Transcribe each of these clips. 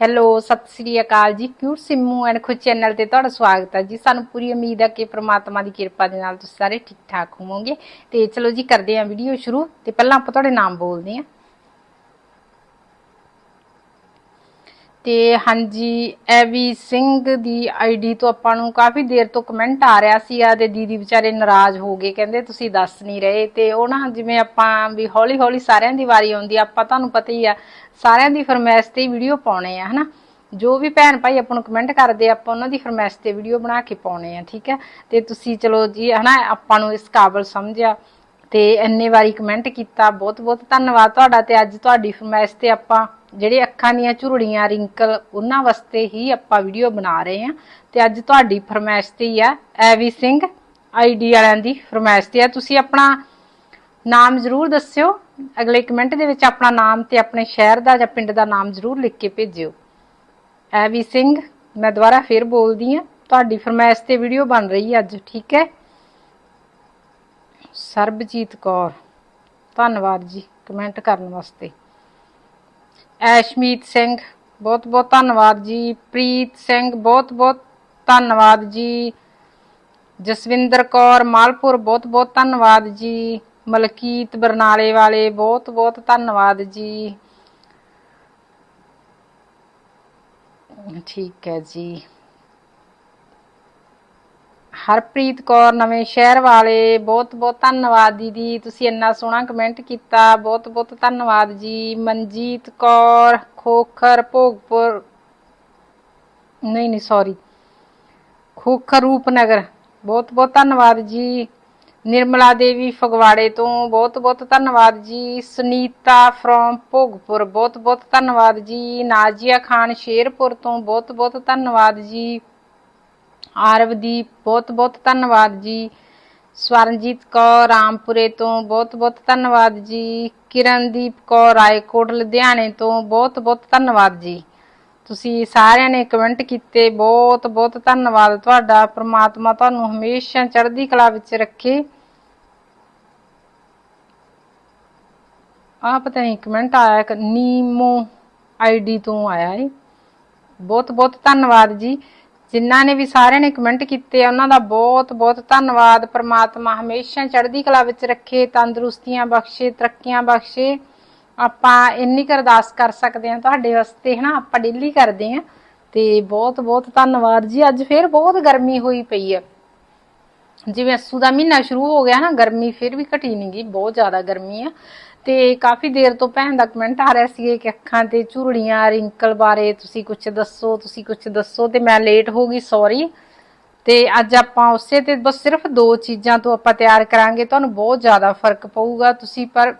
Hello, Sat Sri ਅਕਾਲ ਜੀ। Cute Simmu and ਖੁਦ channel ਤੇ ਤੁਹਾਡਾ ਸਵਾਗਤ ਹੈ ਜੀ। ਸਾਨੂੰ ਪੂਰੀ ਉਮੀਦ ਹੈ ਕਿ ਪ੍ਰਮਾਤਮਾ ਦੀ ਕਿਰਪਾ ਦੇ ਨਾਲ ਤੁਸੀਂ ਸਾਰੇ ਠੀਕ ਠਾਕ ਹੋਵੋਗੇ। ਤੇ ਚਲੋ ਜੀ, ਕਰਦੇ ਹਾਂ ਵੀਡੀਓ ਸ਼ੁਰੂ। ਤੇ ਪਹਿਲਾਂ ਆਪਾਂ ਤੁਹਾਡੇ ਨਾਮ ਬੋਲਦੇ ਹਾਂ। ਤੇ ਹਾਂਜੀ ਐਵੀ ਸਿੰਘ ਦੀ ਆਈਡੀ ਤੋਂ ਆਪਾਂ ਨੂੰ ਕਾਫੀ ਦੇਰ ਤੋਂ ਕਮੈਂਟ ਆ ਰਿਹਾ ਸੀ ਆ ਤੇ ਦੀਦੀ ਵਿਚਾਰੇ ਨਾਰਾਜ਼ ਹੋ ਗਏ, ਕਹਿੰਦੇ ਤੁਸੀਂ ਦੱਸ ਨਹੀਂ ਰਹੇ ਤੇ ਉਹ ਨਾ ਜਿਵੇਂ ਆਪਾਂ ਵੀ ਹੌਲੀ ਹੌਲੀ ਸਾਰਿਆਂ ਦੀ ਵਾਰੀ ਆਉਂਦੀ ਆਪਾਂ ਤੁਹਾਨੂੰ ਪਤਾ ਹੀ ਆ, ਸਾਰਿਆਂ ਦੀ ਫਰਮਾਇਸ਼ ਤੇ ਵੀਡੀਓ ਪਾਉਣੇ ਆ, ਹਨਾ? ਜੋ ਵੀ ਭੈਣ ਭਾਈ ਆਪਾਂ ਨੂੰ ਕਮੈਂਟ ਕਰਦੇ ਆਪਾਂ ਉਹਨਾਂ ਦੀ ਫਰਮਾਇਸ਼ ਤੇ ਵੀਡੀਓ ਬਣਾ ਕੇ ਪਾਉਣੇ ਆ, ਠੀਕ ਹੈ? ਤੇ ਤੁਸੀਂ ਚਲੋ ਜੀ, ਹਨਾ, ਆਪਾਂ ਨੂੰ ਇਸ ਕਾਬਲ ਸਮਝਿਆ। ਤੇ ਇੰਨੇ ਵਾਰੀ ਕਮੈਂਟ ਕੀਤਾ, ਬਹੁਤ ਬਹੁਤ ਧੰਨਵਾਦ ਤੁਹਾਡਾ ਤੇ ਅੱਜ ਤੁਹਾਡੀ ਫਰਮਾਇਸ਼ ਤੇ ਆਪਾਂ ਜਿਹੜੇ ਅੱਖਾਂ ਦੀਆਂ ਝੁਰੜੀਆਂ ਰਿੰਕਲ ਉਹਨਾਂ ਵਾਸਤੇ ਹੀ ਆਪਾਂ ਵੀਡੀਓ ਬਣਾ ਰਹੇ ਹਾਂ। ਤੇ ਅੱਜ ਤੁਹਾਡੀ ਫਰਮਾਇਸ਼ ਤੇ ਹੀ ਆ, ਐਵੀ ਸਿੰਘ ਆਈਡੀ ਵਾਲਿਆਂ ਦੀ ਫਰਮਾਇਸ਼ ਤੇ ਆ। ਤੁਸੀਂ ਆਪਣਾ ਨਾਮ ਜ਼ਰੂਰ ਦੱਸਿਓ, ਅਗਲੇ ਕਮੈਂਟ ਦੇ ਵਿੱਚ ਆਪਣਾ ਨਾਮ ਤੇ ਆਪਣੇ ਸ਼ਹਿਰ ਦਾ ਜਾਂ ਪਿੰਡ ਦਾ ਨਾਮ ਜ਼ਰੂਰ ਲਿਖ ਕੇ ਭੇਜਿਓ। ਐਵੀ ਸਿੰਘ, ਮੈਂ ਦੁਬਾਰਾ ਫੇਰ ਬੋਲਦੀ ਆ ਤੁਹਾਡੀ ਫਰਮਾਇਸ਼ ਤੇ ਵੀਡੀਓ ਬਣ ਰਹੀ ਹੈ ਅੱਜ, ਠੀਕ ਹੈ? ਸਰਬਜੀਤ ਕੌਰ। ਧੰਨਵਾਦ ਜੀ ਕਮੈਂਟ ਕਰਨ ਵਾਸਤੇ। ਐਸ਼ਮੀਤ ਸਿੰਘ, ਬਹੁਤ ਬਹੁਤ ਧੰਨਵਾਦ ਜੀ। ਪ੍ਰੀਤ ਸਿੰਘ, ਬਹੁਤ ਬਹੁਤ ਧੰਨਵਾਦ ਜੀ। ਜਸਵਿੰਦਰ ਕੌਰ, ਮਾਲਪੁਰ, ਬਹੁਤ ਬਹੁਤ ਧੰਨਵਾਦ ਜੀ। ਮਲਕੀਤ ਬਰਨਾਲੇ ਵਾਲੇ, ਬਹੁਤ ਬਹੁਤ ਧੰਨਵਾਦ ਜੀ। ਠੀਕ ਹੈ ਜੀ। ਹਰਪ੍ਰੀਤ ਕੌਰ, ਨਵੇਂ ਸ਼ਹਿਰ ਵਾਲੇ, ਬਹੁਤ ਬਹੁਤ ਧੰਨਵਾਦ ਦੀਦੀ। ਤੁਸੀਂ ਇੰਨਾ ਸੋਹਣਾ ਕਮੈਂਟ ਕੀਤਾ। ਬਹੁਤ ਬਹੁਤ ਧੰਨਵਾਦ ਜੀ। ਮਨਜੀਤ ਕੌਰ, ਖੋਖਰ, ਭੋਗਪੁਰ, ਨਹੀਂ ਨਹੀਂ ਸੌਰੀ ਖੋਖਰ ਰੂਪਨਗਰ। ਬਹੁਤ ਬਹੁਤ ਧੰਨਵਾਦ ਜੀ। ਨਿਰਮਲਾ ਦੇਵੀ ਫਗਵਾੜੇ ਤੋਂ ਬਹੁਤ ਬਹੁਤ ਧੰਨਵਾਦ ਜੀ। ਸੁਨੀਤਾ ਫਰੋਮ ਭੋਗਪੁਰ। ਬਹੁਤ ਬਹੁਤ ਧੰਨਵਾਦ ਜੀ। ਨਾਜੀਆ ਖਾਨ ਸ਼ੇਰਪੁਰ ਤੋਂ ਬਹੁਤ ਬਹੁਤ ਧੰਨਵਾਦ ਜੀ। ਆਰਵਦੀਪ ਬਹੁਤ ਬਹੁਤ ਧੰਨਵਾਦ ਜੀ। ਸਵਰਨਜੀਤ ਕੌਰ ਰਾਮਪੁਰੇ ਤੋਂ ਬਹੁਤ ਬਹੁਤ ਧੰਨਵਾਦ ਜੀ। ਕਿਰਨਦੀਪ ਕੌਰ ਰਾਏਕੋਟ, ਲੁਧਿਆਣੇ ਤੋਂ ਬਹੁਤ ਬਹੁਤ ਧੰਨਵਾਦ ਜੀ। ਤੁਸੀਂ ਸਾਰਿਆਂ ਨੇ ਕਮੈਂਟ ਕੀਤੇ, ਬਹੁਤ ਬਹੁਤ ਧੰਨਵਾਦ। ਤੁਹਾਡਾ ਪ੍ਰਮਾਤਮਾ ਤੁਹਾਨੂੰ ਹਮੇਸ਼ਾ ਚੜ੍ਹਦੀ ਕਲਾ ਵਿੱਚ ਰੱਖੇ। ਆ ਪਤਾ ਨਹੀਂ ਕਮੈਂਟ ਆਇਆ ਇੱਕ ਨੀਮੋ ਆਈਡੀ ਤੋਂ ਆਇਆ ਹੈ ਬਹੁਤ ਬਹੁਤ ਧੰਨਵਾਦ ਜੀ। ਜਿਨ੍ਹਾਂ ਨੇ ਵੀ ਸਾਰਿਆਂ ਨੇ ਕਮੈਂਟ ਕੀਤੇ ਆ, ਉਹਨਾਂ ਦਾ ਬਹੁਤ ਬਹੁਤ ਧੰਨਵਾਦ। ਪ੍ਰਮਾਤਮਾ ਹਮੇਸ਼ਾ ਚੜ੍ਹਦੀ ਕਲਾ ਵਿੱਚ ਰੱਖੇ, ਤੰਦਰੁਸਤੀਆਂ ਬਖਸ਼ੇ, ਤਰੱਕੀਆਂ ਬਖਸ਼ੇ। ਆਪਾਂ ਇੰਨੀ ਕੁ ਅਰਦਾਸ ਕਰ ਸਕਦੇ ਹਾਂ ਤੁਹਾਡੇ ਵਾਸਤੇ, ਹਨਾ? ਆਪਾਂ ਡੇਲੀ ਕਰਦੇ ਹਾਂ। ਤੇ ਬਹੁਤ ਬਹੁਤ ਧੰਨਵਾਦ ਜੀ। ਅੱਜ ਫੇਰ ਬਹੁਤ ਗਰਮੀ ਹੋਈ ਪਈ ਆ। ਜਿਵੇਂ ਅਸੂ ਦਾ ਮਹੀਨਾ ਸ਼ੁਰੂ ਹੋ ਗਿਆ ਨਾ, ਗਰਮੀ ਫਿਰ ਵੀ ਘਟੀ ਨਹੀਂ ਗਈ ਬਹੁਤ ਜ਼ਿਆਦਾ ਗਰਮੀ ਆ। ਤੇ ਕਾਫੀ ਦੇਰ ਤੋਂ ਭੈਣ ਦਾ ਕਮੈਂਟ ਆ ਰਿਹਾ ਸੀ ਕਿ ਅੱਖਾਂ ਤੇ ਝੁਰੜੀਆਂ ਰਿੰਕਲ ਬਾਰੇ ਤੁਸੀਂ ਕੁਝ ਦੱਸੋ, ਤੁਸੀਂ ਕੁਝ ਦੱਸੋ ਤੇ ਮੈਂ ਲੇਟ ਹੋ ਗਈ ਸੌਰੀ ਤੇ ਅੱਜ ਆਪਾਂ ਉਸੇ ਤੇ ਬਸ ਸਿਰਫ ਦੋ ਚੀਜ਼ਾਂ ਤੋਂ ਆਪਾਂ ਤਿਆਰ ਕਰਾਂਗੇ, ਤੁਹਾਨੂੰ ਬਹੁਤ ਜ਼ਿਆਦਾ ਫ਼ਰਕ ਪਊਗਾ, ਤੁਸੀਂ ਪਰ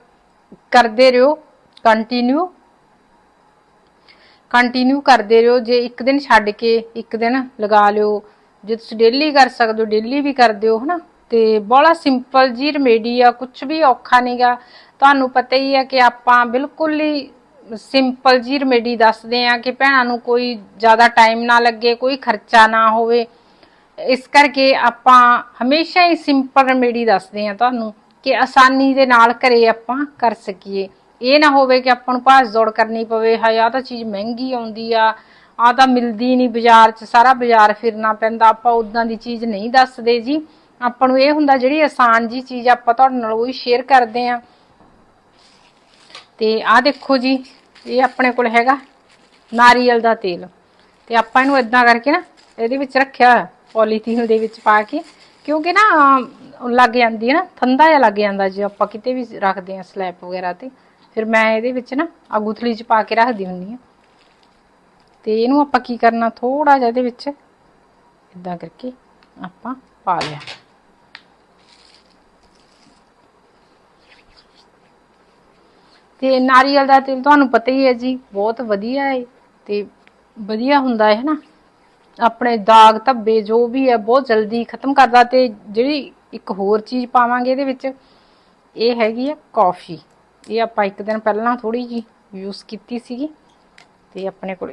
ਕਰਦੇ ਰਹੋ ਕੰਟੀਨਿਊ ਕੰਟੀਨਿਊ ਕਰਦੇ ਰਹੋ, ਜੇ ਇੱਕ ਦਿਨ ਛੱਡ ਕੇ ਇੱਕ ਦਿਨ ਲਗਾ ਲਿਓ, ਜੇ ਤੁਸੀਂ ਡੇਲੀ ਕਰ ਸਕਦੇ ਹੋ ਡੇਲੀ ਵੀ ਕਰਦੇ ਹੋ, ਹਨਾ? ਤੇ ਬੜਾ ਸਿੰਪਲ ਜੀ ਰੈਮੇਡੀ ਆ ਕੁਝ ਵੀ ਔਖਾ ਨਹੀਂਗਾ ਤੁਹਾਨੂੰ ਪਤਾ ਹੀ ਆ ਕਿ ਆਪਾਂ ਬਿਲਕੁਲ ਹੀ ਸਿੰਪਲ ਜੀ ਰੈਮੇਡੀ ਦੱਸਦੇ ਆ ਕਿ ਭੈਣਾਂ ਨੂੰ ਕੋਈ ਜ਼ਿਆਦਾ ਟਾਈਮ ਨਾ ਲੱਗੇ, ਕੋਈ ਖਰਚਾ ਨਾ ਹੋਵੇ। ਇਸ ਕਰਕੇ ਆਪਾਂ ਹਮੇਸ਼ਾ ਹੀ ਸਿੰਪਲ ਰੈਮੇਡੀ ਦੱਸਦੇ ਆ ਤੁਹਾਨੂੰ ਕਿ ਆਸਾਨੀ ਦੇ ਨਾਲ ਘਰੇ ਆਪਾਂ ਕਰ ਸਕੀਏ। ਇਹ ਨਾ ਹੋਵੇ ਕਿ ਆਪਾਂ ਨੂੰ ਭਾਜ ਦੌੜ ਕਰਨੀ ਪਵੇ, ਹਾਏ ਆ ਤਾਂ ਚੀਜ਼ ਮਹਿੰਗੀ ਆਉਂਦੀ ਆ ਆ ਤਾਂ ਮਿਲਦੀ ਨਹੀਂ ਬਾਜ਼ਾਰ 'ਚ, ਸਾਰਾ ਬਾਜ਼ਾਰ ਫਿਰਨਾ ਪੈਂਦਾ, ਆਪਾਂ ਉਦਾਂ ਦੀ ਚੀਜ਼ ਨਹੀਂ ਦੱਸਦੇ ਜੀ। ਆਪਾਂ ਨੂੰ ਇਹ ਹੁੰਦਾ ਜਿਹੜੀ ਆਸਾਨ ਜੀ ਚੀਜ਼ ਆਪਾਂ ਤੁਹਾਡੇ ਨਾਲ ਉਹ ਉਹੀ ਸ਼ੇਅਰ ਕਰਦੇ ਆ ਤੇ ਆਹ ਦੇਖੋ ਜੀ, ਇਹ ਆਪਣੇ ਕੋਲ ਹੈਗਾ ਨਾਰੀਅਲ ਦਾ ਤੇਲ। ਤੇ ਆਪਾਂ ਇਹਨੂੰ ਇਦਾਂ ਕਰਕੇ ਨਾ ਇਹਦੇ ਵਿੱਚ ਰੱਖਿਆ ਪੋਲੀਥੀਨ ਦੇ ਵਿੱਚ ਪਾ ਕੇ, ਕਿਉਂਕਿ ਨਾ ਲੱਗ ਜਾਂਦੀ ਹੈ ਨਾ, ਠੰਡਾ ਜਿਹਾ ਲੱਗ ਜਾਂਦਾ ਜੇ ਆਪਾਂ ਕਿਤੇ ਵੀ ਰੱਖਦੇ ਆ ਸਲੈਬ ਵਗੈਰਾ ਤੇ। ਫਿਰ ਮੈਂ ਇਹਦੇ ਵਿੱਚ ਨਾ ਆ ਗੁਥਲੀ 'ਚ ਪਾ ਕੇ ਰੱਖਦੀ ਹੁੰਦੀ ਆ ਤੇ ਇਹਨੂੰ ਆਪਾਂ ਕੀ ਕਰਨਾ ਥੋੜਾ ਜਿਹਾ ਇਹਦੇ ਵਿੱਚ ਇਦਾਂ ਕਰਕੇ ਆਪਾਂ ਪਾ ਲਿਆ। ਤੇ ਨਾਰੀਅਲ ਦਾ ਤੇਲ ਤੁਹਾਨੂੰ ਪਤਾ ਹੀ ਹੈ ਜੀ, ਬਹੁਤ ਵਧੀਆ ਹੈ ਤੇ ਵਧੀਆ ਹੁੰਦਾ ਹੈ ਨਾ। ਆਪਣੇ ਦਾਗ ਧੱਬੇ ਜੋ ਵੀ ਹੈ, ਬਹੁਤ ਜਲਦੀ ਖਤਮ ਕਰਦਾ ਤੇ ਜਿਹੜੀ ਇੱਕ ਹੋਰ ਚੀਜ਼ ਪਾਵਾਂਗੇ ਇਹਦੇ ਵਿੱਚ, ਇਹ ਹੈਗੀ ਆ ਕਾਫੀ। ਇਹ ਆਪਾਂ ਇੱਕ ਦਿਨ ਪਹਿਲਾਂ ਥੋੜੀ ਜੀ ਯੂਜ਼ ਕੀਤੀ ਸੀਗੀ ਤੇ ਆਪਣੇ ਕੋਲ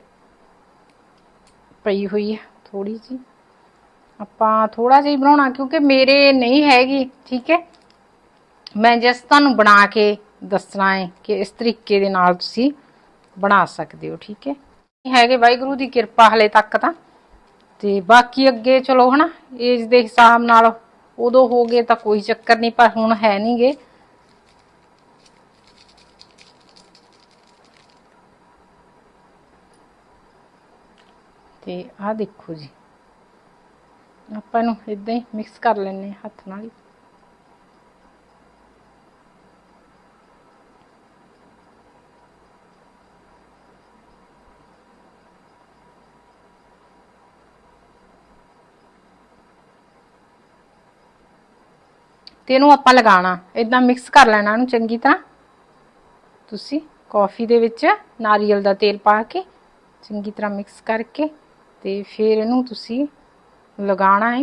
ਪਈ ਹੋਈ ਹੈ ਥੋੜੀ ਜੀ ਆਪਾਂ ਥੋੜਾ ਜਿਹਾ ਬਣਾਉਣਾ ਕਿਉਂਕਿ ਮੇਰੇ ਨਹੀਂ ਹੈਗੀ, ਠੀਕ ਹੈ। ਮੈਂ ਜਸਟ ਤੁਹਾਨੂੰ ਬਣਾ ਕੇ ਦੱਸਣਾ ਹੈ ਕਿ ਇਸ ਤਰੀਕੇ ਦੇ ਨਾਲ ਤੁਸੀਂ ਬਣਾ ਸਕਦੇ ਹੋ, ਠੀਕ ਹੈ? ਹੈਗੇ ਵਾਹਿਗੁਰੂ ਦੀ ਕਿਰਪਾ ਹਲੇ ਤੱਕ ਤਾਂ। ਤੇ ਬਾਕੀ ਅੱਗੇ ਚਲੋ ਹਨਾ ਏਜ ਦੇ ਹਿਸਾਬ ਨਾਲ ਉਦੋਂ ਹੋ ਗਏ ਤਾਂ ਕੋਈ ਚੱਕਰ ਨਹੀਂ, ਪਰ ਹੁਣ ਹੈ ਨਹੀਂਗੇ ਤੇ ਆਹ ਦੇਖੋ ਜੀ। ਆਪਾਂ ਨੂੰ ਇਦਾਂ ਹੀ ਮਿਕਸ ਕਰ ਲੈਣੇ ਹਾਂ ਹੱਥ ਨਾਲ ਹੀ। ਤੇ ਇਹਨੂੰ ਆਪਾਂ ਲਗਾਉਣਾ। ਇਦਾਂ ਮਿਕਸ ਕਰ ਲੈਣਾ ਇਹਨੂੰ ਚੰਗੀ ਤਰ੍ਹਾਂ। ਤੁਸੀਂ ਕਾਫੀ ਦੇ ਵਿੱਚ ਨਾਰੀਅਲ ਦਾ ਤੇਲ ਪਾ ਕੇ ਚੰਗੀ ਤਰ੍ਹਾਂ ਮਿਕਸ ਕਰਕੇ ਤੇ ਫਿਰ ਇਹਨੂੰ ਤੁਸੀਂ ਲਗਾਉਣਾ ਹੈ।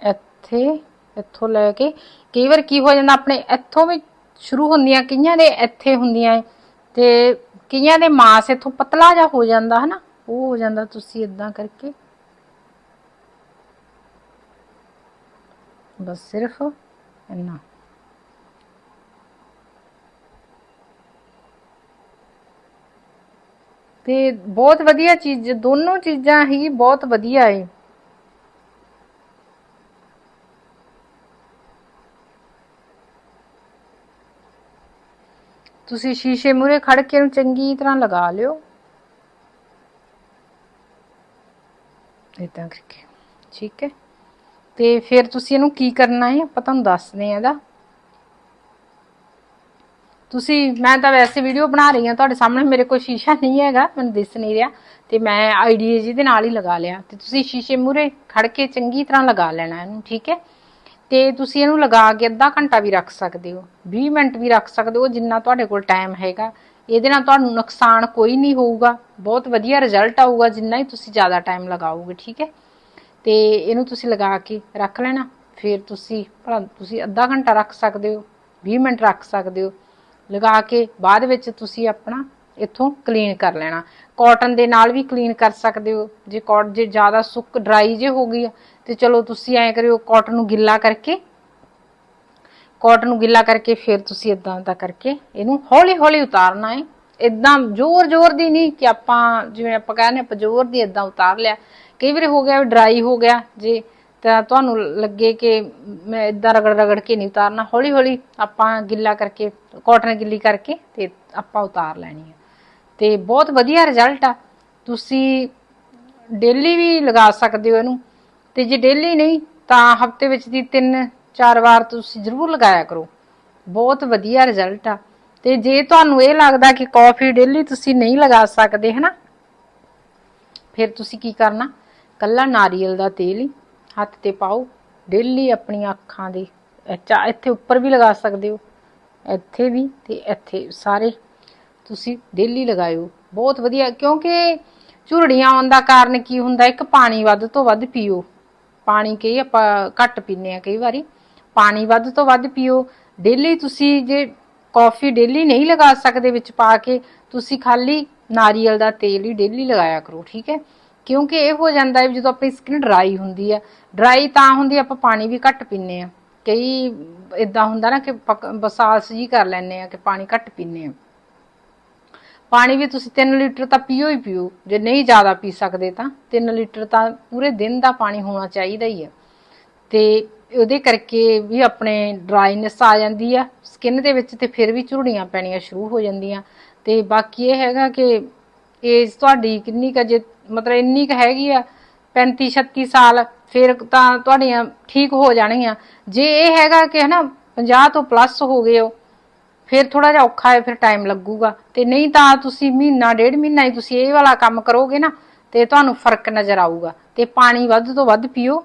ਇੱਥੇ, ਇੱਥੋਂ ਲੈ ਕੇ ਕਈ ਵਾਰ ਕੀ ਹੋ ਜਾਂਦਾ ਆਪਣੇ ਇੱਥੋਂ ਵੀ ਸ਼ੁਰੂ ਹੁੰਦੀਆਂ, ਕਈਆਂ ਦੇ ਇੱਥੇ ਹੁੰਦੀਆਂ ਏ ਤੇ ਕਈਆਂ ਦੇ ਮਾਸ ਇੱਥੋਂ ਪਤਲਾ ਜਿਹਾ ਹੋ ਜਾਂਦਾ ਹਨਾ, ਉਹ ਹੋ ਜਾਂਦਾ ਤੁਸੀਂ ਇਦਾਂ ਕਰਕੇ ਬਸ ਸਿਰਫ ਇੰਨਾ ਤੇ ਬਹੁਤ ਵਧੀਆ ਚੀਜ਼, ਦੋਨੋਂ ਚੀਜ਼ਾਂ ਹੀ ਬਹੁਤ ਵਧੀਆ ਏ। ਤੁਸੀਂ ਸ਼ੀਸ਼ੇ ਮੂਰੇ ਖੜ ਕੇ ਇਹਨੂੰ ਚੰਗੀ ਤਰ੍ਹਾਂ ਲਗਾ ਲਿਓ। ਇਦਾਂ ਕਰਕੇ। ਠੀਕ ਹੈ। ਤੇ ਫਿਰ ਤੁਸੀਂ ਇਹਨੂੰ ਕੀ ਕਰਨਾ ਹੈ? ਆਪਾਂ ਤੁਹਾਨੂੰ ਦੱਸਦੇ ਆ ਇਹਦਾ। ਤੁਸੀਂ, ਮੈਂ ਤਾਂ ਵੈਸੇ ਵੀਡੀਓ ਬਣਾ ਰਹੀ ਹਾਂ, ਤੁਹਾਡੇ ਸਾਹਮਣੇ ਮੇਰੇ ਕੋਲ ਸ਼ੀਸ਼ਾ ਨਹੀਂ ਹੈਗਾ, ਮੈਨੂੰ ਦਿਸ ਨਹੀਂ ਰਿਹਾ। ਤੇ ਮੈਂ ਆਈਡੀਆ ਜੀ ਦੇ ਨਾਲ ਹੀ ਲਗਾ ਲਿਆ। ਤੇ ਤੁਸੀਂ ਸ਼ੀਸ਼ੇ ਮੂਰੇ ਖੜ ਕੇ ਚੰਗੀ ਤਰ੍ਹਾਂ ਲਗਾ ਲੈਣਾ ਇਹਨੂੰ, ਠੀਕ ਹੈ? ਤੇ ਤੁਸੀਂ ਇਹਨੂੰ ਲਗਾ ਕੇ ਅੱਧਾ ਘੰਟਾ ਵੀ ਰੱਖ ਸਕਦੇ ਹੋ। 20 ਮਿੰਟ ਵੀ ਰੱਖ ਸਕਦੇ ਹੋ, ਜਿੰਨਾ ਤੁਹਾਡੇ ਕੋਲ ਟਾਈਮ ਹੈਗਾ। ਇਹਦੇ ਨਾਲ ਤੁਹਾਨੂੰ ਨੁਕਸਾਨ ਕੋਈ ਨਹੀਂ ਹੋਊਗਾ। ਬਹੁਤ ਵਧੀਆ ਰਿਜ਼ਲਟ ਆਊਗਾ, ਜਿੰਨਾ ਹੀ ਤੁਸੀਂ ਜ਼ਿਆਦਾ ਟਾਈਮ ਲਗਾਓਗੇ, ਠੀਕ ਹੈ? ਤੇ ਇਹਨੂੰ ਤੁਸੀਂ ਲਗਾ ਕੇ ਰੱਖ ਲੈਣਾ। ਫਿਰ ਤੁਸੀਂ ਭਲਾ ਤੁਸੀਂ ਅੱਧਾ ਘੰਟਾ ਰੱਖ ਸਕਦੇ ਹੋ 20 ਮਿੰਟ ਰੱਖ ਸਕਦੇ ਹੋ। ਲਗਾ ਕੇ ਬਾਅਦ ਵਿੱਚ ਤੁਸੀਂ ਆਪਣਾ ਇੱਥੋਂ ਕਲੀਨ ਕਰ ਲੈਣਾ। ਕਾਟਨ ਦੇ ਨਾਲ ਵੀ ਕਲੀਨ ਕਰ ਸਕਦੇ ਹੋ। ਜੇ ਕਾਟ ਜੇ ਜ਼ਿਆਦਾ ਸੁੱਕ ਡਰਾਈ ਜੇ ਹੋ ਗਈ ਆ, ਤੇ ਚਲੋ ਤੁਸੀਂ ਐਂ ਕਰਿਓ ਕਾਟਨ ਨੂੰ ਗਿੱਲਾ ਕਰਕੇ ਕਾਟਨ ਨੂੰ ਗਿੱਲਾ ਕਰਕੇ ਫਿਰ ਤੁਸੀਂ ਇਦਾਂ ਦਾ ਕਰਕੇ ਇਹਨੂੰ ਹੌਲੀ ਹੌਲੀ ਉਤਾਰਨਾ ਹੈ ਇਦਾਂ ਜ਼ੋਰ ਜ਼ੋਰ ਦੀ ਨਹੀਂ ਕਿ ਆਪਾਂ ਜਿਵੇਂ ਆਪਾਂ ਕਹਿੰਦੇ ਆਪਾਂ ਜ਼ੋਰ ਦੀ ਇਦਾਂ ਉਤਾਰ ਲਿਆ। ਕਈ ਵਾਰ ਹੋ ਗਿਆ, ਡਰਾਈ ਹੋ ਗਿਆ, ਜੇ ਤਾਂ ਤੁਹਾਨੂੰ ਲੱਗੇ ਕਿ ਮੈਂ ਇਦਾਂ ਰਗੜ ਰਗੜ ਕੇ ਨਹੀਂ ਉਤਾਰਨਾ ਹੌਲੀ ਹੌਲੀ ਆਪਾਂ ਗਿੱਲਾ ਕਰਕੇ ਕਾਟਨ ਗਿੱਲੀ ਕਰਕੇ ਤੇ ਆਪਾਂ ਉਤਾਰ ਲੈਣੀ ਹੈ ਤੇ ਬਹੁਤ ਵਧੀਆ ਰਿਜ਼ਲਟ ਆ। ਤੁਸੀਂ ਡੇਲੀ ਵੀ ਲਗਾ ਸਕਦੇ ਹੋ ਇਹਨੂੰ। ਤੇ ਜੇ ਡੇਲੀ ਨਹੀਂ, ਤਾਂ ਹਫ਼ਤੇ ਵਿੱਚ ਦੀ ਤਿੰਨ, ਚਾਰ ਵਾਰ ਤੁਸੀਂ ਜ਼ਰੂਰ ਲਗਾਇਆ ਕਰੋ। ਬਹੁਤ ਵਧੀਆ ਰਿਜ਼ਲਟ ਆ। ਤੇ ਜੇ ਤੁਹਾਨੂੰ ਇਹ ਲੱਗਦਾ ਕਿ ਕਾਫੀ ਡੇਲੀ ਤੁਸੀਂ ਨਹੀਂ ਲਗਾ ਸਕਦੇ, ਹਨਾ? ਫਿਰ ਤੁਸੀਂ ਕੀ ਕਰਨਾ? ਕੱਲਾ ਨਾਰੀਅਲ ਦਾ ਤੇਲ ਹੀ, ਹੱਥ ਤੇ ਪਾਓ ਡੇਲੀ ਆਪਣੀਆਂ ਅੱਖਾਂ ਦੇ ਚਾ, ਇੱਥੇ ਉੱਪਰ ਵੀ ਲਗਾ ਸਕਦੇ ਹੋ, ਇੱਥੇ ਵੀ ਤੇ ਇੱਥੇ ਸਾਰੇ ਤੁਸੀਂ ਡੇਲੀ ਲਗਾਇਓ। ਬਹੁਤ ਵਧੀਆ, ਕਿਉਂਕਿ ਝੁਰੜੀਆਂ ਆਉਣ ਦਾ ਕਾਰਨ ਕੀ ਹੁੰਦਾ, ਇੱਕ ਪਾਣੀ ਵੱਧ ਤੋਂ ਵੱਧ ਪੀਓ। ਪਾਣੀ ਕਈ ਆਪਾਂ ਘੱਟ ਪੀਨੇ ਆ ਕਈ ਵਾਰੀ, ਪਾਣੀ ਵੱਧ ਤੋਂ ਵੱਧ ਪੀਓ। ਡੇਲੀ ਤੁਸੀਂ ਜੇ ਕਾਫੀ ਡੇਲੀ ਨਹੀਂ ਲਗਾ ਸਕਦੇ ਵਿੱਚ ਪਾ ਕੇ, ਤੁਸੀਂ ਖਾਲੀ ਨਾਰੀਅਲ ਦਾ ਤੇਲ ਹੀ ਡੇਲੀ ਲਗਾਇਆ ਕਰੋ, ਠੀਕ ਹੈ? ਕਿਉਂਕਿ ਇਹ ਹੋ ਜਾਂਦਾ ਹੈ ਵੀ ਜਦੋਂ ਆਪਣੀ ਸਕਿਨ ਡਰਾਈ ਹੁੰਦੀ ਹੈ ਡਰਾਈ ਤਾਂ ਹੁੰਦੀ ਆਪਾਂ ਪਾਣੀ ਵੀ ਘੱਟ ਪੀਨੇ ਆ ਕਈ ਇਦਾਂ ਹੁੰਦਾ ਨਾ ਕਿ ਪਕ- ਬਸਾਸ ਜੀ ਕਰ ਲੈਨੇ ਆ ਕਿ ਪਾਣੀ ਘੱਟ ਪੀਨੇ ਆ ਪਾਣੀ ਵੀ ਤੁਸੀਂ 3 ਲੀਟਰ ਤਾਂ ਪੀਓ ਹੀ ਪੀਓ, ਜੇ ਨਹੀਂ ਜ਼ਿਆਦਾ ਪੀ ਸਕਦੇ ਤਾਂ 3 ਲੀਟਰ ਤਾਂ ਪੂਰੇ ਦਿਨ ਦਾ ਪਾਣੀ ਹੋਣਾ ਚਾਹੀਦਾ ਹੀ ਹੈ। ਤੇ ਉਹਦੇ ਕਰਕੇ ਵੀ ਆਪਣੇ ਡਰਾਈਨੈਸ ਆ ਜਾਂਦੀ ਆ ਸਕਿਨ ਦੇ ਵਿੱਚ ਤੇ ਫਿਰ ਵੀ ਝੁਰੜੀਆਂ ਪੈਣੀਆਂ ਸ਼ੁਰੂ ਹੋ ਜਾਂਦੀਆਂ। ਤੇ ਬਾਕੀ ਇਹ ਹੈਗਾ ਕਿ ਏਜ ਤੁਹਾਡੀ ਕਿੰਨੀ ਕੁ ਜੇ ਮਤਲਬ ਇੰਨੀ ਕੁ ਹੈਗੀ ਆ 35 36 ਸਾਲ, ਫਿਰ ਤਾਂ ਤੁਹਾਡੀਆਂ ਠੀਕ ਹੋ ਜਾਣਗੀਆਂ। ਜੇ ਇਹ ਹੈਗਾ ਕਿ ਹਨਾ 50 ਤੋਂ ਪਲੱਸ ਹੋ ਗਏ ਹੋ, ਫਿਰ ਥੋੜਾ ਜਿਹਾ ਔਖਾ ਹੈ, ਫਿਰ ਟਾਈਮ ਲੱਗੂਗਾ। ਤੇ ਨਹੀਂ ਤਾਂ ਤੁਸੀਂ ਮਹੀਨਾ, ਡੇਢ ਮਹੀਨਾ ਹੀ ਤੁਸੀਂ ਇਹ ਵਾਲਾ ਕੰਮ ਕਰੋਗੇ ਨਾ, ਤੇ ਤੁਹਾਨੂੰ ਫ਼ਰਕ ਨਜ਼ਰ ਆਊਗਾ। ਤੇ ਪਾਣੀ ਵੱਧ ਤੋਂ ਵੱਧ ਪੀਓ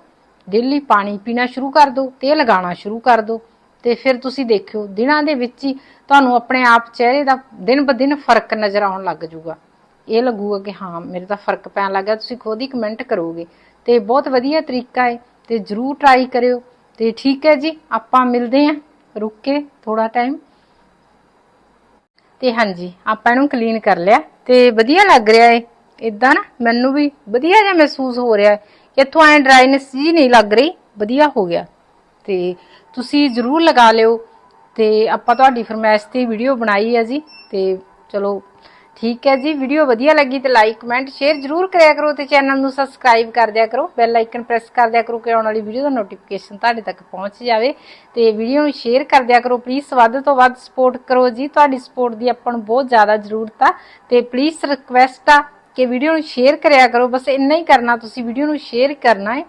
ਡੇਲੀ ਪਾਣੀ ਪੀਣਾ ਸ਼ੁਰੂ ਕਰ ਦਿਓ ਤੇ ਲਗਾਉਣਾ ਸ਼ੁਰੂ ਕਰ ਦਿਓ, ਤੇ ਫਿਰ ਤੁਸੀਂ ਦੇਖਿਓ, ਦਿਨਾਂ ਦੇ ਵਿੱਚ ਹੀ ਤੁਹਾਨੂੰ ਆਪਣੇ ਆਪ ਚਿਹਰੇ ਦਾ ਦਿਨ ਬ ਦਿਨ ਫ਼ਰਕ ਨਜ਼ਰ ਆਉਣ ਲੱਗ ਜਾਊਗਾ। ਇਹ ਲੱਗੂਗਾ ਕਿ ਹਾਂ, ਮੇਰੇ ਤਾਂ ਫ਼ਰਕ ਪੈਣ ਲੱਗਾ ਤੁਸੀਂ ਖੁਦ ਹੀ ਕਮੈਂਟ ਕਰੋਗੇ। ਤੇ ਬਹੁਤ ਵਧੀਆ ਤਰੀਕਾ ਹੈ, ਤੇ ਜਰੂਰ ਟਰਾਈ ਕਰਿਓ। ਤੇ ਠੀਕ ਹੈ ਜੀ, ਆਪਾਂ ਮਿਲਦੇ ਆਂ ਰੁਕ ਕੇ ਥੋੜਾ ਟਾਈਮ ਤੇ ਹਾਂਜੀ, ਆਪਾਂ ਇਹਨੂੰ ਕਲੀਨ ਕਰ ਲਿਆ, ਤੇ ਵਧੀਆ ਲੱਗ ਰਿਹਾ ਏ ਇਦਾਂ ਨਾ, ਮੈਨੂੰ ਵੀ ਵਧੀਆ ਜਿਹਾ ਮਹਿਸੂਸ ਹੋ ਰਿਹਾ ਹੈ। ਇੱਥੋਂ ਐ ਡਰਾਈਨੈਸ ਜੀ ਨਹੀਂ ਲੱਗ ਰਹੀ, ਵਧੀਆ ਹੋ ਗਿਆ। ਤੇ ਤੁਸੀਂ ਜਰੂਰ ਲਗਾ ਲਿਓ। ਤੇ ਆਪਾਂ ਤੁਹਾਡੀ ਫਰਮਾਇਸ਼ ਤੇ ਵੀਡੀਓ ਬਣਾਈ ਹੈ ਜੀ, ਤੇ ਚਲੋ ਠੀਕ ਹੈ ਜੀ ਵੀਡੀਓ ਵਧੀਆ ਲੱਗੀ ਤੇ ਲਾਈਕ ਕਮੈਂਟ ਸ਼ੇਅਰ ਜਰੂਰ ਕਰਿਆ ਕਰੋ ਤੇ ਚੈਨਲ ਨੂੰ ਸਬਸਕ੍ਰਾਈਬ ਕਰ ਦਿਆ ਕਰੋ। ਬੈਲ ਆਈਕਨ ਪ੍ਰੈਸ ਕਰ ਦਿਆ ਕਰੋ ਕਿ ਆਉਣ ਵਾਲੀ ਵੀਡੀਓ ਦਾ ਨੋਟੀਫਿਕੇਸ਼ਨ ਤੁਹਾਡੇ ਤੱਕ ਪਹੁੰਚ ਜਾਵੇ। ਤੇ ਵੀਡੀਓ ਨੂੰ ਸ਼ੇਅਰ ਕਰ ਦਿਆ ਕਰੋ ਪਲੀਜ਼ ਵੱਧ ਤੋਂ ਵੱਧ ਸਪੋਰਟ ਕਰੋ ਜੀ। ਤੁਹਾਡੀ ਸਪੋਰਟ ਦੀ ਆਪਾਂ ਨੂੰ ਬਹੁਤ ਜ਼ਿਆਦਾ ਜ਼ਰੂਰਤ ਆ। ਤੇ ਪਲੀਜ਼ ਰਿਕਵੈਸਟ ਆ ਕਿ ਵੀਡੀਓ ਨੂੰ ਸ਼ੇਅਰ ਕਰਿਆ ਕਰੋ। ਬਸ ਇੰਨਾ ਹੀ ਕਰਨਾ, ਤੁਸੀਂ ਵੀਡੀਓ ਨੂੰ ਸ਼ੇਅਰ ਕਰਨਾ ਹੈ।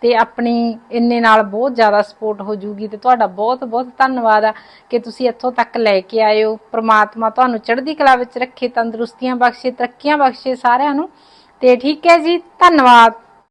ਤੇ ਆਪਣੀ ਇੰਨੇ ਨਾਲ ਬਹੁਤ ਜ਼ਿਆਦਾ ਸਪੋਰਟ ਹੋ ਜੂਗੀ ਤੇ ਤੁਹਾਡਾ ਬਹੁਤ ਬਹੁਤ ਧੰਨਵਾਦ ਆ ਕਿ ਤੁਸੀਂ ਇੱਥੋਂ ਤੱਕ ਲੈ ਕੇ ਆਏ ਹੋ। ਪ੍ਰਮਾਤਮਾ ਤੁਹਾਨੂੰ ਚੜ੍ਹਦੀ ਕਲਾ ਵਿੱਚ ਰੱਖੇ, ਤੰਦਰੁਸਤੀਆਂ ਬਖਸ਼ੇ, ਤਰੱਕੀਆਂ ਬਖਸ਼ੇ ਸਾਰਿਆਂ ਨੂੰ। ਤੇ ਠੀਕ ਹੈ ਜੀ, ਧੰਨਵਾਦ।